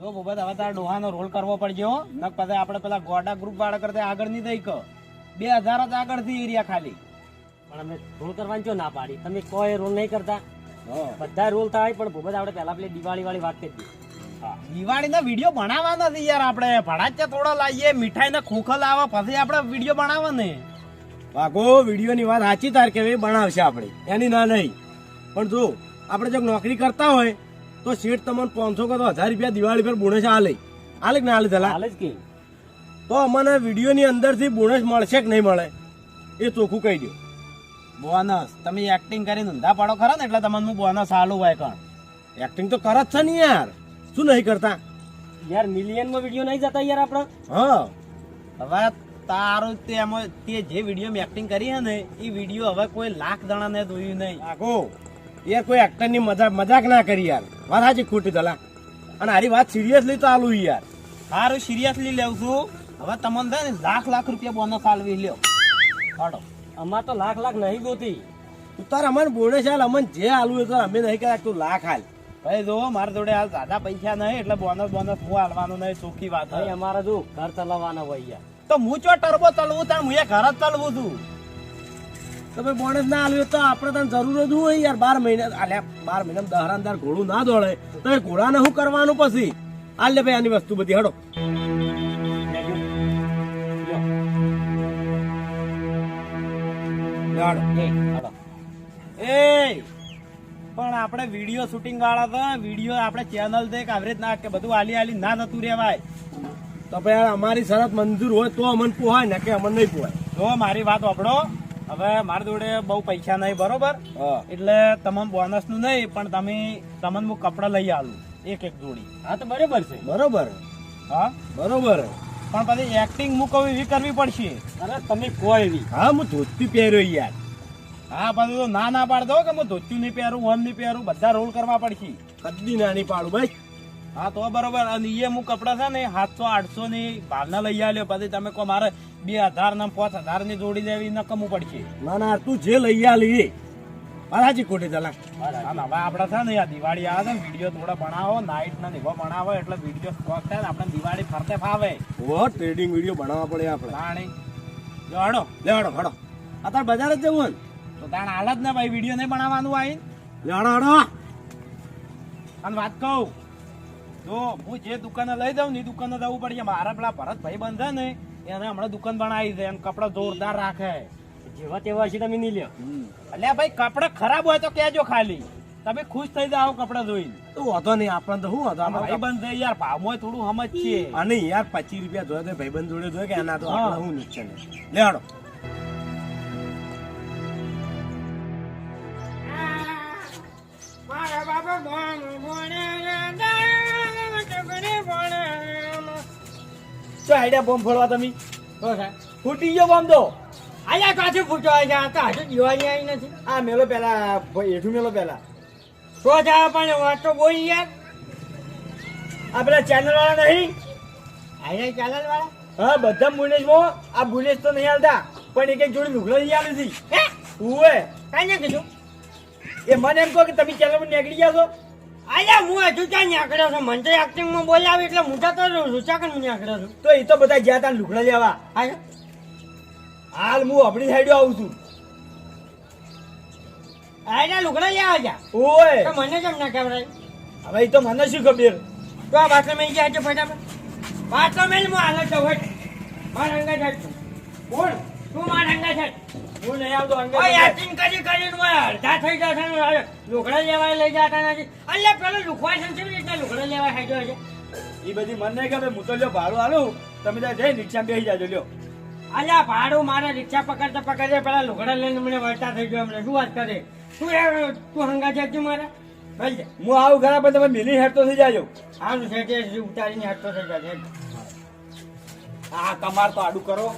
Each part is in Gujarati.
જો બોબત હવે તારા ડોહાનો રોલ કરવો પડજો નક પછી આપણે પેલા ગોડા ગ્રુપ વાળા કરતા આગળ નહીં દઈ બે હજાર જ આગળથી એરિયા ખાલી. પણ અમે રોલ કરવાની જો ના પાડી. તમે કોઈ રોલ નહીં કરતા. બધા રોલ થાય પણ બોબત આપણે પહેલા પેલી દિવાળી વાળી વાત કરી દિવાળી ના વીડિયો બનાવવાના નથી યાર આપણે. ભડાચ્યા થોડા લાવીએ મીઠાઈ ને ખોખલ આવે પછી આપણે વીડિયો બનાવવા ને વાગો વિડીયોની વાત સાચી તાર કે બનાવશે આપણે. એની ના નહીં. પણ જો આપણે જો નોકરી કરતા હોય તો શેઠ તમને પાંચસો કે તો હજાર રૂપિયા દિવાળી પર બોનસ આલે આલે ના આલે ધલા હાલ જ કે. તો અમને વિડીયોની અંદરથી બોનસ મળશે કે નહીં મળે? એ ચોખ્ખું કહી દો બોનસ. તમે એક્ટિંગ કરીને ધંધા પાડો ખરા ને એટલે તમને બોનસ આલુ હોય કણ એક્ટિંગ તો કરે જ છે ને યાર. શું નહીં કરતા? યાર મિલિયનમાં વીડિયો નહીં જતા યાર આપણા? હા. હવે તારું તે એમાં તે જે વીડિયો મેં એક્ટિંગ કરી હે ને એ વીડિયો હવે કોઈ લાખ દણા ને જોયું નહીં. વાગો યાર કોઈ એક્ટરની મજાક મજાક ના કરી યાર. વાત સાચી ખોટી ધલા અને આરી વાત સિરિયસલી તો આલું યાર. સારું સિરિયસલી લેવ છું. હવે તમને છે ને લાખ લાખ રૂપિયા બોનસ આલવી લ્યો. હાડો અમાર તો લાખ લાખ નહીં ગોતી. તું તાર અમને બોનસ હાલ અમને જે આલું હોય તો અમે નહીં કર્યા તું લાખ હાલ ભાઈ જો મારા જોડે હાલ દાદા પૈસા નહીં એટલે બોનસ બોનસ હું હાલવાનું નહીં ચોખ્ખી વાત અમારે અમારા જો ઘર ચલાવવાના હોય યાર. તો હું ચો ટર્બો ચલવું? તાર હું એ ઘર જ ચલવું છું. તમે બોનસ ના આલ્યું તો આપણે તને જરૂર જ હોય યાર. બાર મહિના આલ્યા બાર મહિના દહરા અંદર ઘોડું ના દોડે. તો એ ઘોડાને શું કરવાનું પછી? હાલ લે ભાઈ આની વસ્તુ બધી, હડો. એ પણ આપણે વીડિયો શૂટિંગ વાળા તો વીડિયો આપણે ચેનલ દેખ આવી ના કે બધું આલી આલી ના નતું રેવાય તો ભાઈ, અમારી શરત મંજૂર હોય તો અમને પોહાય, ને કે અમને નહીં પોહાય. જો મારી વાત વાપરો. હવે મારી જોડે બહુ પૈસા નહીં બરોબર? હા. એટલે તમામ બોનસનું નહીં પણ તમે તમને હું કપડા લઈ આવું એક એક જોડી. હા તો બરાબર છે. બરોબર. હા? બરોબર. પણ પછી એક્ટિંગ હું કહું એવી કરવી પડશે? અરે તમે કોઈ એવી. હા હું ધોતી પહેર્યો યાર. હા પછી તો ના ના પાડ દો કે હું ધોતું નહીં પહેરું વન નહીં પહેરું બધા રોલ કરવા પડશે. કદી નાની પાડું ભાઈ. હા તો બરોબર. અને એ હું કપડા છે ને સાતસો આઠસો ની ભાવના લઈ આવ્યો પછી તમે કહો મારે બે હજાર ને પાંચ હજારની જોડી લેવી ન કમવું પડશે. ના ના તું જે લઈ આ લઈએ મારાજી ખોટી ચલા. હવે આપણે છે ને દિવાળી આવે છે ને વીડિયો થોડા બનાવો નાઇટ ના નિભો બનાવો એટલે વીડિયો સ્ટોક થાય આપણે દિવાળી ફરતે ફાવે. ઓ ટ્રેડિંગ વીડિયો બનાવવા પડે આપણે. પાણી જો હડો લે હડો અત્યારે બજાર જ જવું તો તાણ હાલ જ ને ભાઈ વીડિયો નહીં બનાવવાનું આવી ને લે હડો અને વાત કહું જો હું જે દુકાને લઈ જાઉં ને એ દુકાને જવું પડશે. મારા પેલા ભરત ભાઈ બંધ છે ને એને હમણાં દુકાન બનાવી છે એમ કપડા જોરદાર રાખે. જેવા તેવા છે તમે નહીં લ્યો. એટલે ભાઈ કપડા ખરાબ હોય તો કહેજો ખાલી. તમે ખુશ થઈ જાઓ કપડા જોઈને. તો વાંધો નહીં આપણને તો શું વાંધો? ભાઈ આપણે બંધ છે યાર ભાવમાં થોડું સમજ છે. અને યાર પચીસ રૂપિયા જોયે તો ભાઈબંધ જોડે જોયે કે એના તો. આપણે શું નુકસાન લે હડો શું આઈડિયા બોમ્બ ફોડવા તમે? ફૂટી ગયો બોમ્બ તો. આયા કાચું ફૂટો તો હજુ દિવાળી આવી નથી. આ મેલો પેલા એઠું મેલો પેલા. તો જા પણ વાત તો બોલી યાર. આ પેલા ચેનલ વાળા નહીં? આયા ચેનલ વાળા હા બધા બુલેટ મો આ બુલેટ તો નહીં હાલતા. પણ એક એક જોડી લુગડો લઈ આવી હતી હે? ઉવે. કાંઈ ના કીધું. એ મને એમ કહો કે તમે ચેનલ પર નીકળી ગયા છો? આયા હું હજુ ક્યાં નીકળ્યો છું? મને તો acting માં બોલાવી એટલે હું તો રૂચા કરીને નીકળ્યો છું? તો એ તો બધા જ્યાં ત્યાં લુગડા લેવા. હાલ હું આપણી સાઈડ આવું છું. આયા લુગડા લેવા જા ઓય. તો મને કેમ ના ખબર હવે એ તો મને શું ખબર? તો આ મેં ગયા છે ફટાફટ? બાટલો મેં હું હાલો છો. મારા અંગા જાય છું. બોલ તું મારા અંગા જાય હું નહીં આવતો અંગે ઓય કરી મને અડધા થઈ જશે ને લુગડા લેવા લઈ જતા નથી. અલ્યા પેલો લુખવા છે ને એટલે લુગડા લેવા હેડ્યો છે એ બધી મને નહીં ખબર હું તો લ્યો ભાડું આલું તમે ત્યાં જઈ રિક્ષા બેસી જાજો લ્યો. અલ્યા ભાડું મારે રિક્ષા પકડતા પકડતા પેલા લુગડા લઈને મને વળતા થઈ ગયો અમને શું વાત કરે? તું તું હંગા તું મારા? હું આવું ઘણા પણ તમે મિલી હેડ તો થઈ જાજો. આનું છે ઉતારીને હટતો થઈ જશે હા તમાર તો આડું કરો.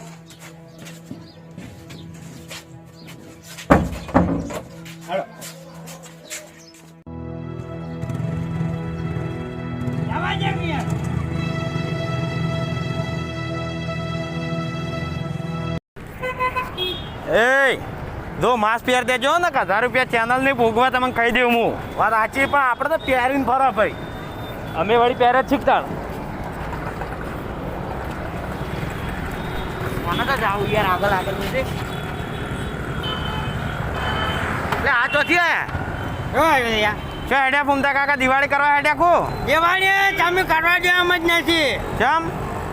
હાલો. એ જો માસ્ક પહેર દેજો ને કે હજાર રૂપિયા ચેનલની ભોગવા તમને કહી દઉં હું. વાત સાચી પણ આપણે તો પહેરીને ફરો ભાઈ. અમે વળી પહેરે જ શીખતા મને તો જાવું યાર આગળ આગળ નથી એટલે આ ચોથી આયા છે હેડ્યા ફૂમતા કાકા દિવાળી કરવા હેડ્યા કો? દિવાળી તમે કરવા જેવા એમ જ નથી. કેમ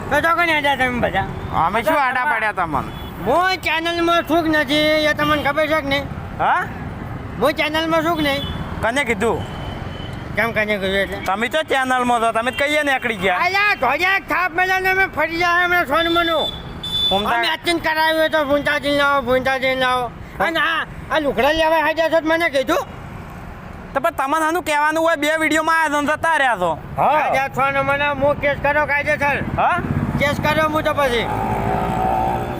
તો તો કોને હેડ્યા તમે બધા? અમે શું આડા પડ્યા તમને? હું ચેનલમાં કે નથી એ તમને ખબર છે કે નહીં? હા? હું ચેનલમાં કે નહીં. કને કીધું? કેમ કને કહ્યું એટલે? તમે તો ચેનલમાં તો તમે કહીએ કહીએ નીકળી ગયા. અલ્યા ધોજા થાપ મેલાને અમે ફરી જાય અમે સોન મનો ફૂમતા અમે આચીન કરાવ્યું તો ભૂંતાજી લાવો ભૂંતાજી લાવો અને આ આ લુકડા લેવા હાજર છો તો મને કીધું તો પણ તમને આનું કહેવાનું હોય બે વિડીયોમાં આવ્યા તો જતા રહ્યા છો હાજર છો ને મને હું કેસ કરો કાયદેસર હા? કેસ કર્યો હું તો પછી.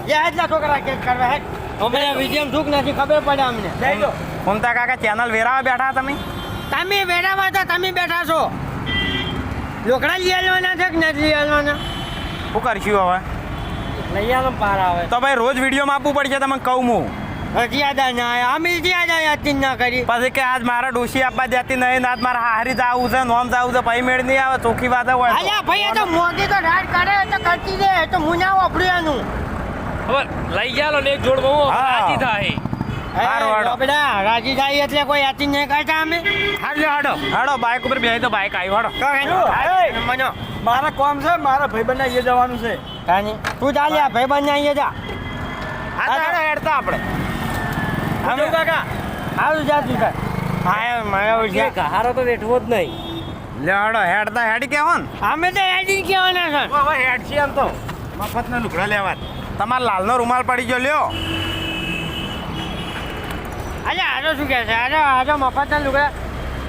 એ એટલા છોકરા કેસ કરવા હે અમને વિજયમ સુખ નથી ખબર પડે અમને. ફૂમતા કાકા ચેનલ વેરાવા બેઠા તમે? તમે બેઠા તો તમે બેઠા છો. લોકડા લઈ આવવાના છે કે નથી લઈ આવવાના શું કરશું હવે? લઈ આવો પાર આવે. તો ભાઈ રોજ વિડીયોમાં આપવું પડશે તમે કહું હું હજી યાદ ના અમે હજી યાદ ના કરી પછી કે આજ મારા ડોશી આપવા દેતી નહીં ને આજ મારા હારી જાવું છે નોમ જાવું છે ભાઈ મેળ નહીં આવે ચોખ્ખી વાત હોય. અલ્યા ભાઈ એ તો મોગી તો રાડ કરે તો કરતી દે તો હું ના વાપર્યું એનું. લઈ ગયા ને એક જોડ બહુ હા. રાજી થાય. બેટા રાજી થાય એટલે કોઈ યાતી નહીં કરતા અમે. હાલો હાડો હાડો બાઇક ઉપર બેહી તો બાઇક આવ્યું હાડો મનો. મારા કોમ છે મારા બંને ના જવાનું છે. તું ચાલ્યા ભાઈ બંને અહીંયા જા. હાડો હેડતા આપણે. અમે કાકા. સારું જા. તું તાર હા મારા ઓળખ્યા હારો તો બેઠવો જ નહીં. લે હાડો હેડતા હેડ કેવો ને અમે તો યાદી કહેવાના છે. હવે હેડ છે એમ તો. મફતના લુગડા લેવા. તમારા લાલનો રૂમાલ પડી ગયો લ્યો. અરે આજો શું કહે છે? આજો આજો મફતના લુગડા.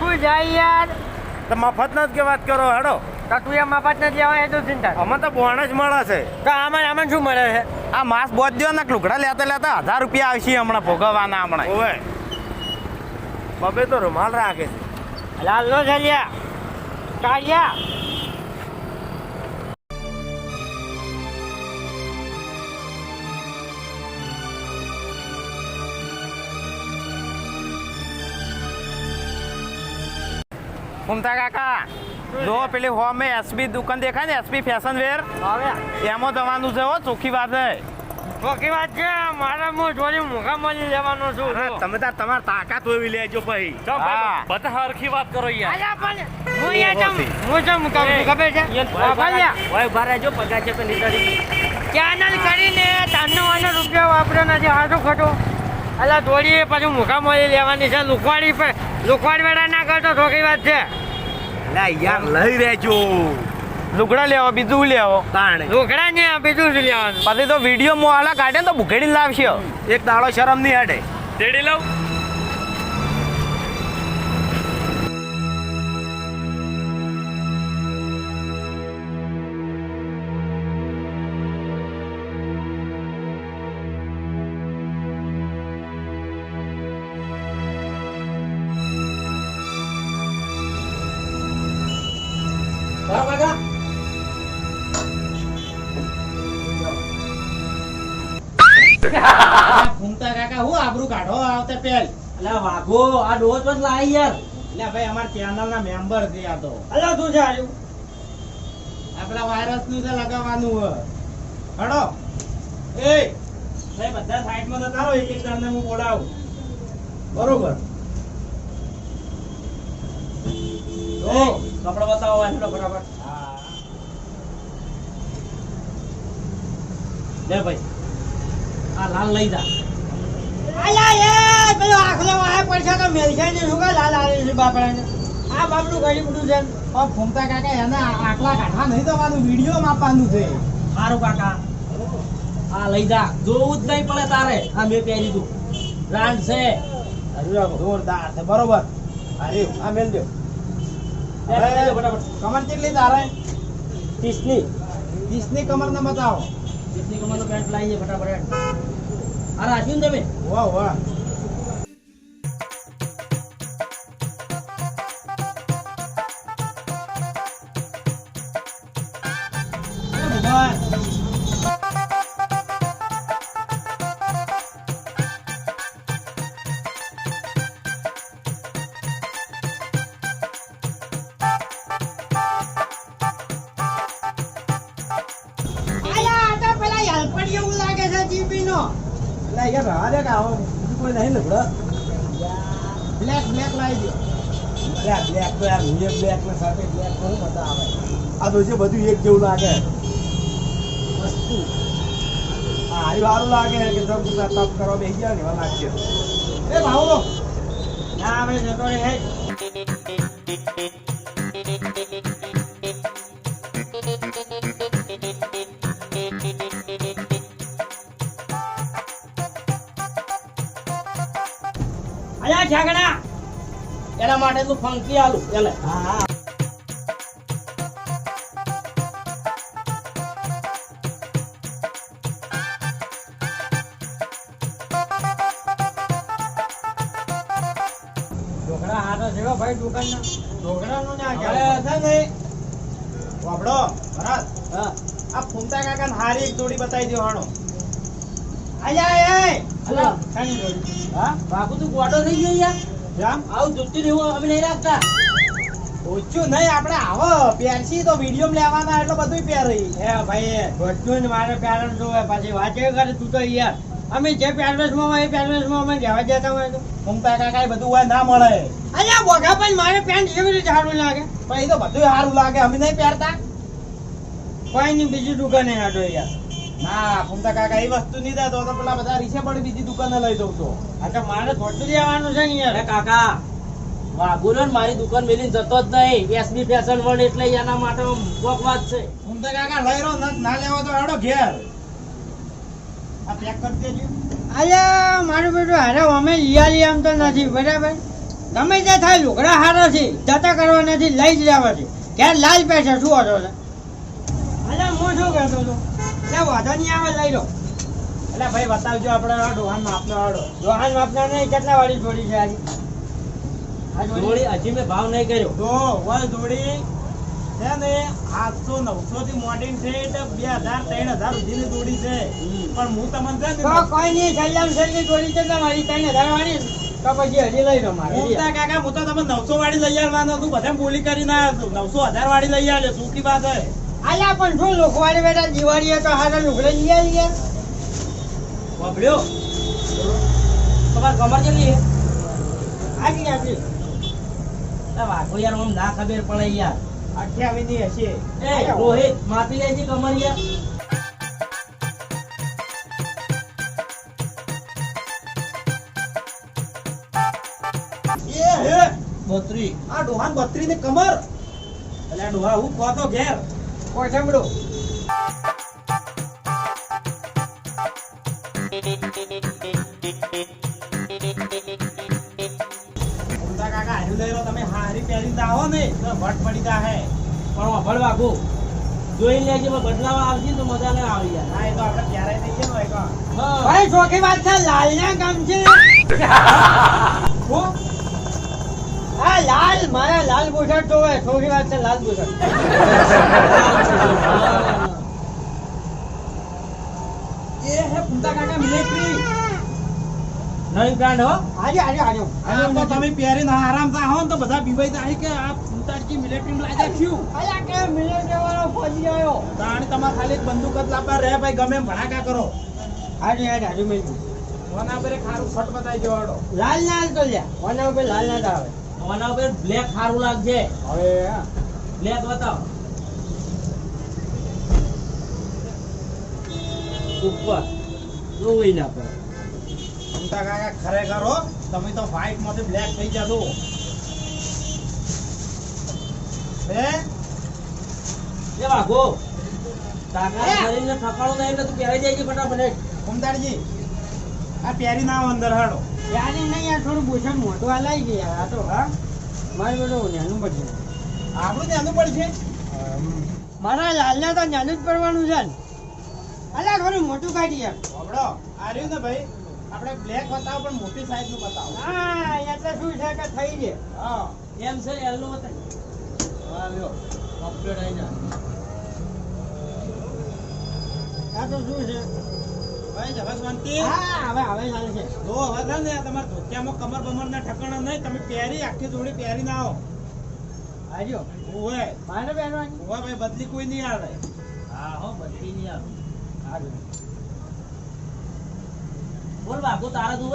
તું જાય યાર? તો મફત જ કે વાત કરો હેડો. તો તું મફત નથી આવે એ તો ચિંતા અમે તો બોણ જ મળે છે. તો આમાં આમાં શું મળે છે? આ માસ બોધ દો ને લુગડા લેતા લેતા હજાર રૂપિયા આવશે હમણાં ભોગવવાના હમણાં. ઓવે. બબે તો રૂમાલ રાખે છે. લાલ નો ચાલ્યા ફૂમતા કાકા. જો પેલી હો મેં એસબી દુકાન દેખાય ને એસબી ફેશન વેર એમાં જવાનું છે હો ચોખ્ખી વાત છે. ચોખ્ખી વાત છે મારા હું જોડી મુખા મળી લેવાનો છું. તમે તાર તમાર તાકાત હોવી લેજો ભાઈ. બધા હરખી વાત કરો યાર. હું ચમ હું ખબર છે ભાઈ ભારે જો પગાર છે પેલી તારી. ચેનલ કરીને તારનો વાનો રૂપિયો વાપર્યો નથી હાથો ખોટો. અલા દોડીએ પછી મુખા મળી લેવાની છે. લુખવાડી પર લુકવાડ વેળા ના કરતો ચોખ્ખી વાત છે. લે યાર લઈ રહેજો. લુગડા લેવો બીજું લેવો? તાણે. લુગડા ને બીજું શું લેવાનું? પછી તો વીડિયો મોહલા કાઢે ને તો ભૂખેડી લાવશે. એક દાડો શરમ નહીં હટે તેડી લઉં? ફૂમતા કાકા હું આબરૂ કાઢો આવતા પેલ. અલા વાઘો આ ડોહ બસ લાઈ યાર. એટલે ભાઈ અમારા ચેનલ ના મેમ્બર છે આ તો. અલા તું છે આજુ આપડા વાયરસનું છે લગાવવાનું હોય. હડો. એ ભાઈ બધા સાઈડમાં જતા રહો એક એક જણને હું બોલાવું. બરોબર? જો કપડા બતાવો એટલો બરાબર હા. લે ભાઈ. આ લાલ લઈ જા. પેલો આખલો વાહે પૈસા તો મેલશે ને શું કા લાલ આલે છે બાપડાને? આ બાપડું ઘડી બધું છે. ફૂમતા કાકા એને આટલા કાઢવા નહીં દેવાનું વીડિયો માપવાનું છે. સારું કાકા. આ લઈ જા. જોવું જ નહીં પડે તારે. આ મેં પહેરી દીધું બ્રાન્ડ છે. જોરદાર છે. બરોબર. અરે આ મેલ દો. કમર કેટલી તારે? ત્રીસની. ત્રીસની કમર ને બતાવો. ત્રીસની કમરનો પેન્ટ લાવીએ ફટાફટ આ રાખ્યું તમે? વાહ વાહ. આ તો છે બધું એક જેવું લાગે. વસ્તુ. હારી વારું લાગે કે જો બધા તપ કરવા બેસી ગયા ને એવા લાગશે એ ભાવો. ના આવે જતો રે હે અલ્યા એના માટે તું ફંકી આલું એને. હા. હા ઢોકળા ભાઈ દુકાનના. ઢોકળાનું ના હવે છે ને વાપડો ભરત આ ફૂમતા કાકા હારી એક જોડી બતાવી દો હાણો. અલ્યા એ અલા. ખાની જોડી હા? બાપુ તું ગોડો થઈ ગયો યાર? જામ. આવું જોતી રહેવું અમે નહીં રાખતા. ઓછું નહીં આપણે આવો પહેરશી તો વીડિયો લેવાના એટલે બધું પહેરી હે ભાઈ બધું જ મારે પેરેન્ટ જોવે. પછી વાંચે કરે તું તો યાર. અમે જે પેરેન્ટ્સમાં હોય એ પેરેન્ટ્સમાં અમે જવા જતા હોય તો ફૂમતા કાકા બધું હોય ના મળે. અલ્યા બોગા પણ મારે પેન્ટ કેવી રીતે સારું લાગે? પણ એ તો બધું સારું લાગે અમે નહીં પહેરતા. કોઈ નહીં બીજી દુકાને હાડો યાર ના ફૂમતા કાકા એ વસ્તુ નહીં દેતો તો પેલા બધા રીસે પણ બીજી દુકાને લઈ જઉં તો તો મારે થોડું લેવાનું છે ને અરે યાર કાકા વાઘુલો ને મારી દુકાન મેલીને જતો જ નહીં. એસબી ફેશન વર્લ્ડ એટલે એના માટે કોક વાત છે. ફૂમતા કાકા લઈ રહ્યો ન- ના લેવો તો આડો ઘેર. આ પેક કરી દેજો. અલ્યા મારું બેટું હારે અમે લિયાલી આમ તો નથી બરાબર? ગમે તે થાય લુગડા હારા છે જતા કરવા નથી લઈ જ લેવા છે. ક્યાં લાલ પૈસા શું હતો છે અલ્યા હું શું કહેતો હતો? એટલે વાંધો નહીં આવે લઈ લો. એટલે ભાઈ બતાવજો આપણે આ ડોહાન માપનો આડો જોહાન માપના નહીં કેટલા વાળી જોડી છે આજે? જોડી હજી મેં ભાવ નહીં કર્યો. તો વલ જોડી છે ને આઠસો નવસો થી મોડી છે એટલે બે હજાર ત્રણ હજાર સુધીની જોડી છે. પણ હું તમને છે કોઈ નહીં સલ્લામ સલ્લી જોડી છે તમારી ત્રણ હજાર વાળી. તો પછી હજી લઈ લો મારે મોટા કાકા હું તો તમે નવસો વાળી લઈ આવવાનો તું બધા બોલી કરીને નવસો હજાર વાળી લઈ આવે શું કી વાત હે અલ્યા પણ શું લોકવાળી બેટા દિવાળીએ તો હારા લુગડે લઈ આવીએ વાપર્યો? તમારે કમર કેટલી છે? આટલી? વાઘો યાર આમ ના ખબર પડે યાર. અઠ્યાવીસની હશે. રોહિત માપી લેજે કમર યાર. બત્રી. આ ડોહાન બત્રી ને કમર. એટલે આ ડોહા હું કહો ઘેર. કોઈ સાંભળો કાકા હારી લઈ તમે. હારી પહેરી આવો ને. તો ભટ પડી જાહે. પણ વાપર ગો જોઈ લેજે બદલાવ આવશે તો મજા ના આવી જાય. હા એ તો આપણે ક્યારેય નહીં છે. ભાઈ ચોખી વાત છે લાલ ના કામ છે? હા લાલ મારા લાલ બુશર્ટ જોવે ચોખી વાત છે લાલ બુશર્ટ એ હે ફૂમતા કાકા મિલિટરી નવી બ્રાન્ડ હો? આજે આજે આજે. આ તો તમે પહેરીને આરામ થા હો તો બધા બીવાઈ જાય કે આ મિલિટરી રાખ્યું અલ્યા કે મિલિટરી વાળો પહોંચી ગયો તાણી તમારે ખાલી બંદૂક જ લાવવા રહે ભાઈ ગમે ભણાકા કરો. આજે આજે આજે મેં કોના પર ખારું ફટ જવાડો લાલ હાલ તો લ્યા કોના ઉપર લાલ ના આવે. આના ઉપર બ્લેક સારું લાગશે હવે બ્લેક બતાવો. ઉપર જોઈ ના પડે ફૂમતા કાકા ખરેખર હો તમે તો વ્હાઈટમાંથી બ્લેક થઈ જશો હે? એ વાઘો કાકા શરીરને ઠકાણું નહીં એટલે તું પહેરાઈ જાય છે ફટાફટ. ફૂમતાજી આ પહેરી ના અંદર હાડો યારી નહીં આ થોડું બુશર્ટ મોટું હલાઈ લઈ ગયા આ તો હા. મારે બધું નાનું પડશે. આપણું નાનું પડશે. મારા લાલના તો નાનું જ પડવાનું છે ને. અલા થોડું મોટું કાઢી યાર હબળો આ રહ્યું ને ભાઈ? આપણે બ્લેક બતાવો પણ મોટી સાઈઝનું બતાવો. હા એટલે શું છે કે થઈ છે. હા. એમ છે એલ્લો બતાવી હા લ્યો. કમ્પ્લીટ આવી જાય આ તો શું છે? ભાઈ જગતવંતી હા હવે હવે ચાલે છે. જો હવે છે ને તમારે ધોતિયામાં કમર બમર ના ઠકાણા નહીં. તમે પહેરી આખી જોડી પહેરી ના આવો. આજો ઓવે. મારે પહેરવાની? ઓવે ભાઈ બદલી કોઈ નહીં આવે હા હો બધી નહીં આવે આજો બોલ બાપુ તારા તું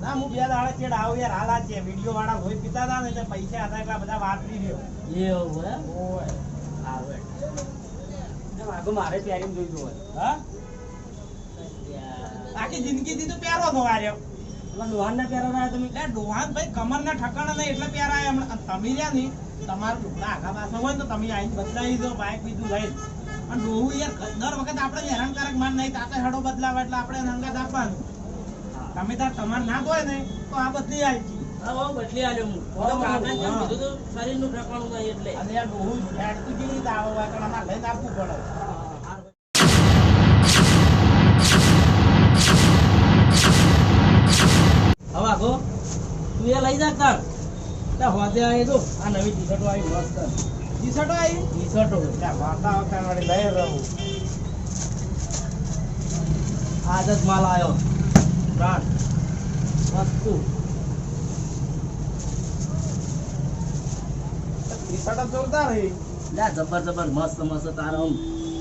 ના હું બે દાડા ચેડ આવું યાર. હાલ આ છે વીડિયો વાળા હોય પીતા હતા ને એટલે પૈસા હતા એટલા બધા વાપરી રહ્યો. એવું હોય ઓય આવે મારે ત્યારે જોઈતું હોય. હા. આખી જિંદગી થી તો પહેરો ના તમે? એટલે ડોહાન ભાઈ કમર ના ઠકાણા નહીં એટલે પ્યારા હમણાં. તમે રહ્યા ને તમારું ટુકડા આખા પાછા હોય તો તમે આવીને બદલાવી દો બાઈક બીજું લઈને અને ડોહું યાર દર વખત આપણે હેરાનકારક માન નહીં તાતે હડો બદલાવે એટલે આપણે આપવાનું તમે તાર તમારે ના હોય ને તો આ બદલી આવી હા બદલી આવ્યો હું. નું કાકાને કીધું તું શરીરનું ઠેકાણું નહીં એટલે. અને યાર ડોહું હેડતું કેવી રીતે આવે હોય લઈને આપવું પડે. હવે આગો તું એ લઈ જા તાર એટલે હોતે આવી તો આ નવી ટી-શર્ટો આવી મસ્ત. ટી-શર્ટો આવી? ટી-શર્ટો. એટલે વાતા વખતે વળી લઈ રહું. આદત માલ આવ્યો પ્રાણ વસ્તુ. ટી શર્ટ જોરદાર હે. લે જબર જબર મસ્ત મસ્ત તારા આમ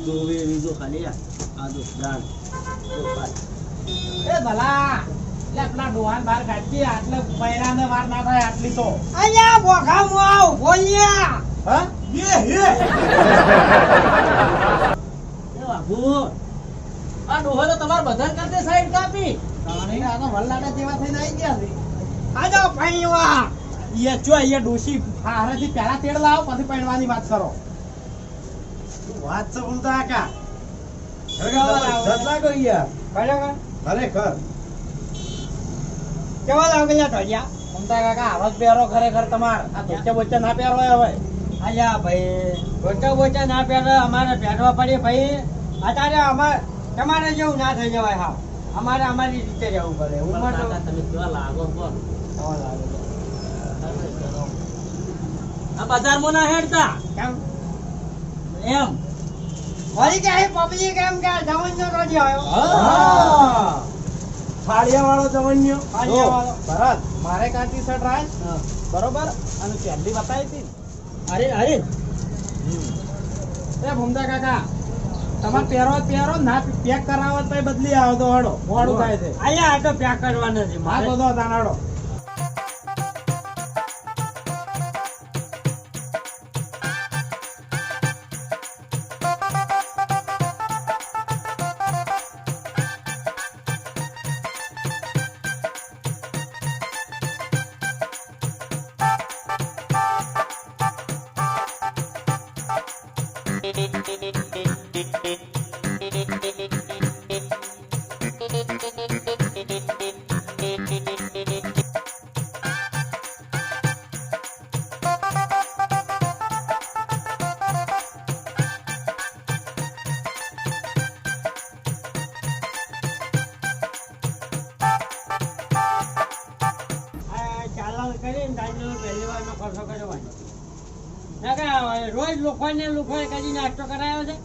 જોવે એવી જો ખાલી આ જો બ્રાન્ડ. એ ભલા! પેલા ડોહાન બહાર કાઢી આટલે પૈરાને વાર ના થાય આટલી તો. અલ્યા બોખા મુઆવ બોલ્યા. હા? એ હે એ બાપુ આ ડોહો તો તમારે બધાને કરતે સાઈડ કાપી. તાણી આ તો વલ્લાડા જેવા થઈને આવી ગયા છે. આજો પૈવા ઈએ જો ડોશી હારેથી પહેલા તેડ લાવો પછી પૈણવાની વાત કરો. વાત છે બોલતા આકા જબરજસ્ત લાગો યાર. બરાબર ખરેખર. કેવા લાગેલા ઢોલિયા? મમતા કાકા આવા જ પહેરો ખરેખર તમાર. આ ધોચે બોચે ના પહેરો હવે. અલ્યા ભાઈ ગોટા બોટા ના પહેરે અમારે પહેરવા પડે ભાઈ. અત્યારે અમારે તમારે જેવું ના થઈ જવાય હા. અમારે અમારી રીતે જવું પડે. ઉમર તમે કેવા લાગો છો? કેવા લાગો? આ બજારમાં ના હેડતા? કેમ? એમ. વળી કે પબ્લિક એમ કે જવનનો રોજી આવ્યો. હા. ફાળિયા વાળો જવન્યો ફાળિયા વાળો. ભરત મારે કાં ટી શર્ટ રાય બરોબર? અને પહેલી બતાવી હતી અરે અરે. એ ભૂમતા કાકા તમારે પહેરો પેરો પહેરો ના પેક કરાવો તો બદલી આવો તો હડો. મોડું થાય છે. અહીંયા આટો પેક કરવાનો છે મારો દો તાનાડો. હવે રોજ લોકોને કદી નાસ્તો કરાયો છે?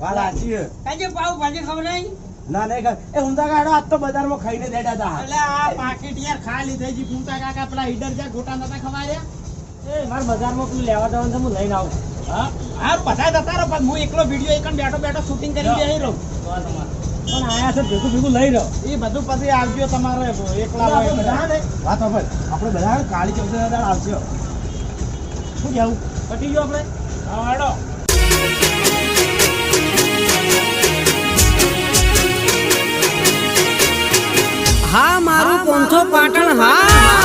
વાત સાચી કદી પાવ ભાજી ખવડાવી ના નહીં ખા- એ ઊંધા ગાડો આજ તો બજારમાં ખાઈને બેઠા હતા. એટલે આ પાકીટ યાર ખાલી થઈ ગઈ ભૂમતા કાકા પેલા હીટર જ્યાં ગોટા નતા ખવાયા એ મારે બજારમાં પેલું લેવા જવાનું છે હું લઈને આવું. હા? હા બધા જતા રહો પણ હું એકલો વીડિયો એકન બેઠો બેઠો શૂટિંગ કરી બેહી રહું. તમારે પણ આયા છે ભેગું ભેગું લઈ રહ્યો એ બધું પછી આવજો તમારો એકલા વાત સાંભળ. આપણે બધા કાળી ચૌદ આવશે. શું કેવું પટી ગયો આપણે? હા હેડો હા મારું પોંથો પાટણ હા.